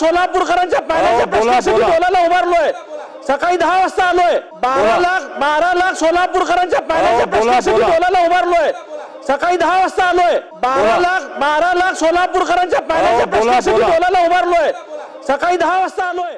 सोलापूरकरांच्या पाण्याच्या अहो, बोला, प्रश्नासाठी बोला. बोलायला उभारलोय सकाळी दहा वाजता आलोय बारा बोला. लाख बारा लाख सोलापूरकरांच्या पाण्याच्या अहो, बोला, प्रश्नासाठी बोला. बोलायला उभारलोय सकाळी दहा वाजता आलोय बारा बोला. लाख बारा लाख सोलापूरकरांच्या पाण्याच्या बोला, प्रश्नासाठी बोला. बोलायला उभारलोय सकाळी दहा वाजता आलोय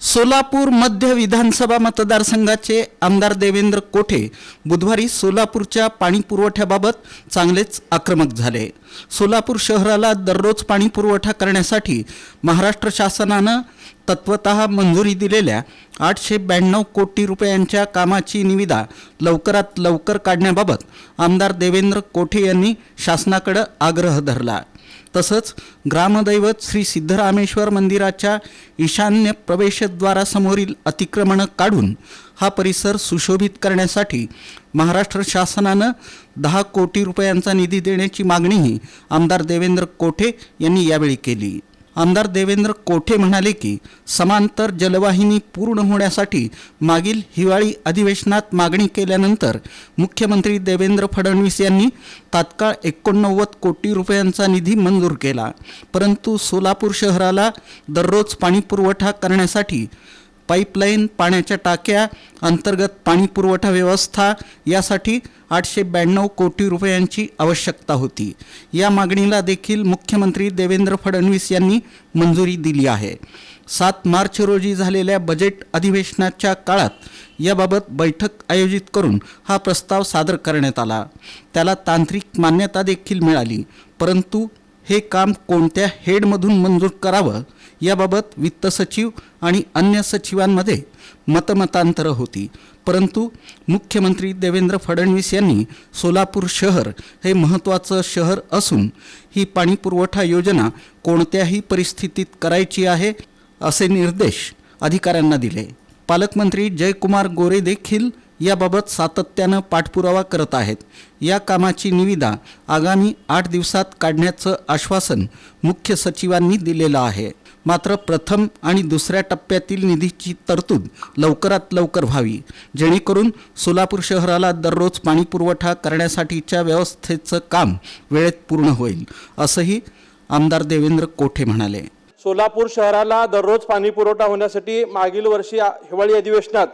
सोलापूर मध्य विधानसभा मतदारसंघाचे आमदार देवेंद्र कोठे बुधवारी सोलापूरच्या पाणी पुरवठ्याबाबत चांगलेच आक्रमक झाले. सोलापूर शहराला दररोज पाणी पुरवठा करण्यासाठी महाराष्ट्र शासनानं तत्वत मंजुरी दिलेल्या आठशे ब्याण्णव कोटी रुपयांच्या कामाची निविदा लवकरात लवकर काढण्याबाबत आमदार देवेंद्र कोठे यांनी शासनाकडं आग्रह धरला. तसंच ग्रामदैवत श्री सिद्धरामेश्वर मंदिराच्या ईशान्य प्रवेशद्वारासमोरील अतिक्रमणं काढून हा परिसर सुशोभित करण्यासाठी महाराष्ट्र शासनानं दहा कोटी रुपयांचा निधी देण्याची मागणीही आमदार देवेंद्र कोठे यांनी यावेळी केली. आमदार देवेंद्र कोठे म्हणाले की समांतर जलवाहिनी पूर्ण होण्यासाठी मागील हिवाळी अधिवेशनात मागणी केल्यानंतर मुख्यमंत्री देवेंद्र फडणवीस यांनी तात्काळ एकोणनव्वद कोटी रुपयांचा निधी मंजूर केला. परंतु सोलापूर शहराला दररोज पाणी पुरवठा करण्यासाठी पाईपलाईन पाण्याच्या टाक्या अंतर्गत पाणी पुरवठा व्यवस्था यासाठी आठशे ब्याण्णव कोटी रुपयांची आवश्यकता होती. या मागणीला देखील मुख्यमंत्री देवेंद्र फडणवीस यांनी मंजुरी दिली आहे. सात मार्च रोजी झालेल्या बजेट अधिवेशनाच्या काळात याबाबत बैठक आयोजित करून हा प्रस्ताव सादर करण्यात आला. त्याला तांत्रिक मान्यता देखील मिळाली परंतु हे काम कोणत्या हेडमधून मंजूर करावं याबाबत वित्त सचिव आणि अन्य सचिवांमध्ये मतमतांतरं होती. परंतु मुख्यमंत्री देवेंद्र फडणवीस यांनी सोलापूर शहर हे महत्त्वाचं शहर असून ही पाणीपुरवठा योजना कोणत्याही परिस्थितीत करायची आहे असे निर्देश अधिकाऱ्यांना दिले. पालकमंत्री जयकुमार गोरे देखील याबाबत सातत्यानं पाठपुरावा करत आहेत. या कामाची निविदा आगामी आठ दिवसात काढण्याचं आश्वासन मुख्य सचिवांनी दिलेलं आहे. मात्र प्रथम आणि दुसऱ्या टप्प्यातील निधीची तरतूद लवकरात लवकर व्हावी. जेणेकरून सोलापूर शहराला दररोज पाणीपुरवठा करण्यासाठीच्या व्यवस्थेचं काम वेळेत पूर्ण होईल असंही आमदार देवेंद्र कोठे म्हणाले. सोलापूर शहराला दररोज पाणी पुरवठा होण्यासाठी मागील वर्षी हिवाळी अधिवेशनात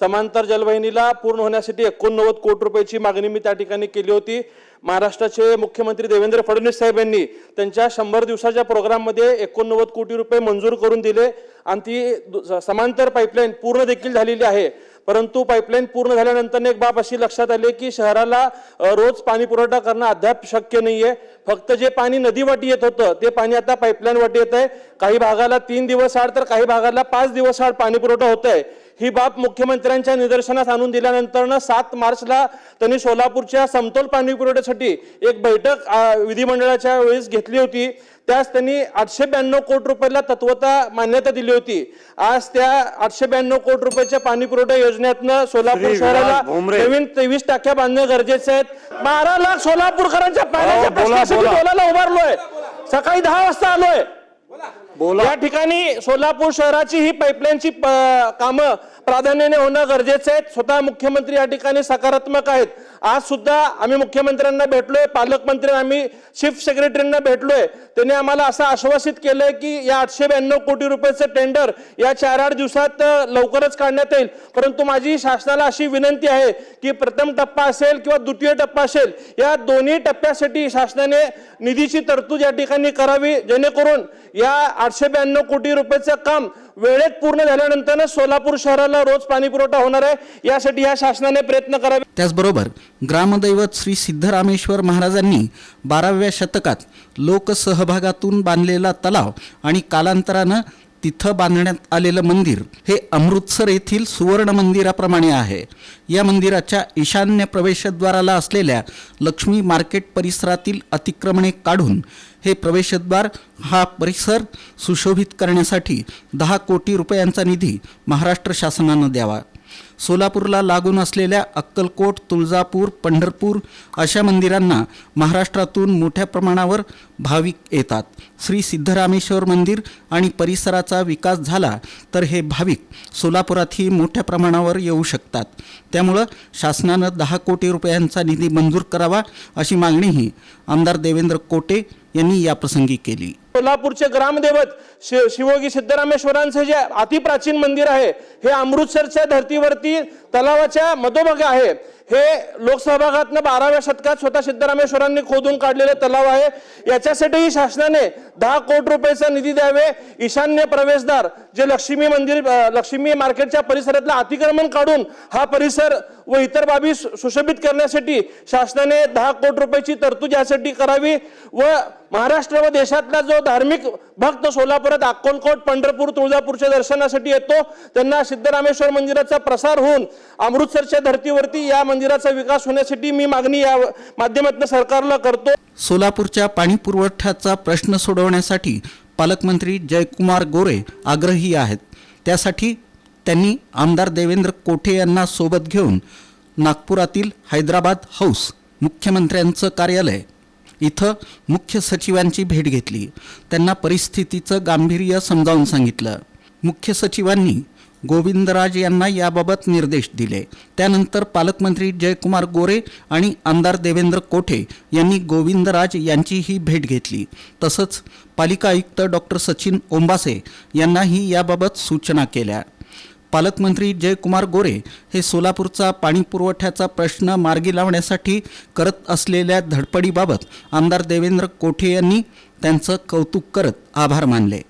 समांतर जलवाहिनीला पूर्ण होण्यासाठी एकोणनव्वद कोटी रुपयाची मागणी मी त्या ठिकाणी केली होती. महाराष्ट्राचे मुख्यमंत्री देवेंद्र फडणवीस साहेब यांनी त्यांच्या शंभर दिवसाच्या प्रोग्राममध्ये एकोणनव्वद कोटी रुपये मंजूर करून दिले. आणि ती समांतर पाईपलाईन पूर्ण देखील झालेली आहे. परंतु पाईपलाईन पूर्ण झाल्यानंतर एक बाब अशी लक्षात आली की शहराला रोज पाणी पुरवठा करणं अद्याप शक्य नाहीये. फक्त जे पाणी नदीवाटी येत होतं ते पाणी आता पाईपलाईन वाटी येत आहे. काही भागाला तीन दिवस आड तर काही भागाला पाच दिवस आड पाणी पुरवठा होत आहे ही बाब मुख्यमंत्र्यांच्या निदर्शनास आणून दिल्यानंतर सात मार्चला त्यांनी सोलापूरच्या समतोल पाणी पुरवठ्यासाठी एक बैठक विधिमंडळाच्या वेळेस घेतली होती. त्यास त्यांनी आठशे ब्याण्णव कोटी रुपयाला तत्वता मान्यता दिली होती. आज त्या आठशे ब्याण्णव कोटी रुपयाच्या पाणी पुरवठा योजनेतनं सोलापूर शहराला. नवीन तेवीस टाक्या बांधणं गरजेचं आहे. बारा लाख सोलापूरकरांच्या पाण्याच्या बोला, प्रश्नासाठी बोला. बोलायला उभारलोय. सकाळी दहा वाजता आलोय. बोला. या ठिकाणी सोलापूर शहराची ही पाईपलाईनची कामं प्राधान्याने होणं गरजेचं आहे. स्वतः मुख्यमंत्री या ठिकाणी सकारात्मक आहेत. आज सुद्धा आम्ही मुख्यमंत्र्यांना भेटलोय पालकमंत्री आम्ही चीफ सेक्रेटरींना भेटलोय. त्यांनी आम्हाला असं आश्वासित केलंय की या आठशे ब्याण्णव कोटी रुपयाचं टेंडर या चार आठ दिवसात लवकरच काढण्यात येईल. परंतु माझी शासनाला अशी विनंती आहे की प्रथम टप्पा असेल किंवा द्वितीय टप्पा असेल या दोन्ही टप्प्यासाठी शासनाने निधीची तरतूद या ठिकाणी करावी जेणेकरून या आठशे ब्याण्णव कोटी रुपयाचं काम वेळेत पूर्ण झाल्यानंतर सोलापूर शहराला रोज पाणी पुरवठा होणार आहे यासाठी या शासनाने प्रयत्न करावे. त्याचबरोबर ग्रामदैवत श्री सिद्धरामेश्वर महाराजांनी बाराव्या शतकात लोकसहभागातून बांधलेला तलाव आणि कालांतरानं तिथं बांधण्यात आलेलं मंदिर हे अमृतसर येथील सुवर्ण मंदिराप्रमाणे आहे. या मंदिराच्या ईशान्य प्रवेशद्वाराला असलेल्या लक्ष्मी मार्केट परिसरातील अतिक्रमणे काढून हे प्रवेशद्वार हा परिसर सुशोभित करण्यासाठी दहा कोटी रुपयांचा निधी महाराष्ट्र शासनानं द्यावा. सोलापूरला लागून असलेल्या अक्कलकोट तुळजापूर पंढरपूर अशा मंदिरांना महाराष्ट्रातून मोठ्या प्रमाणावर भाविक येतात. श्री सिद्धरामेश्वर मंदिर आणि परिसराचा विकास झाला तर हे भाविक सोलापुरातही मोठ्या प्रमाणावर येऊ शकतात. त्यामुळं शासनानं दहा कोटी रुपयांचा निधी मंजूर करावा अशी मागणीही आमदार देवेंद्र कोटे यांनी याप्रसंगी केली. सोलापूरचे ग्रामदेवत शिवोगी सिद्धरामेश्वरांचं जे अतिप्राचीन मंदिर आहे हे अमृतसरच्या धर्तीवरती तलावाच्या मधोभागी आहे. हे लोकसहभागातनं बाराव्या शतकात स्वतः सिद्धरामेश्वरांनी खोदून काढलेले तलाव आहे. याच्यासाठीही शासनाने दहा कोटी रुपयाचा निधी द्यावे. ईशान्य प्रवेशद्वार जे लक्ष्मी मंदिर लक्ष्मी मार्केटच्या परिसरातलं अतिक्रमण काढून हा परिसर व इतर बाबी सु- सुशोभित करण्यासाठी शासनाने दहा कोटी रुपयाची तरतूद यासाठी करावी व महाराष्ट्र व देशातला जो धार्मिक भक्त सोलापुरात अक्कलकोट पंढरपूर तुळजापूरच्या दर्शनासाठी येतो त्यांना सिद्धरामेश्वर मंदिराचा प्रसार होऊन अमृतसरच्या धर्तीवरती या मंदिराचा विकास होण्यासाठी मी मागणी या माध्यमातून सरकारला करतो. सोलापूरच्या पाणी पुरवठ्याचा प्रश्न सोडवण्यासाठी पालकमंत्री जयकुमार गोरे आग्रही आहेत. त्यासाठी त्यांनी आमदार देवेंद्र कोठे यांना सोबत घेऊन नागपुरातील हैदराबाद हाऊस मुख्यमंत्र्यांचं कार्यालय इथं मुख्य सचिवांची भेट घेतली. त्यांना परिस्थितीचं गांभीर्य समजावून सांगितलं. मुख्य सचिवांनी गोविंदराज यांना याबाबत निर्देश दिले. त्यानंतर पालकमंत्री जयकुमार गोरे आणि आमदार देवेंद्र कोठे यांनी गोविंदराज यांचीही भेट घेतली. तसंच पालिका आयुक्त डॉक्टर सचिन ओंबासे यांनाही याबाबत सूचना केल्या. पालकमंत्री जयकुमार गोरे हे सोलापूरचा पाणी पुरवठ्याचा प्रश्न मार्गी लावण्यासाठी करत असलेल्या धडपडीबाबत आमदार देवेंद्र कोठे यांनी त्यांचं कौतुक करत आभार मानले.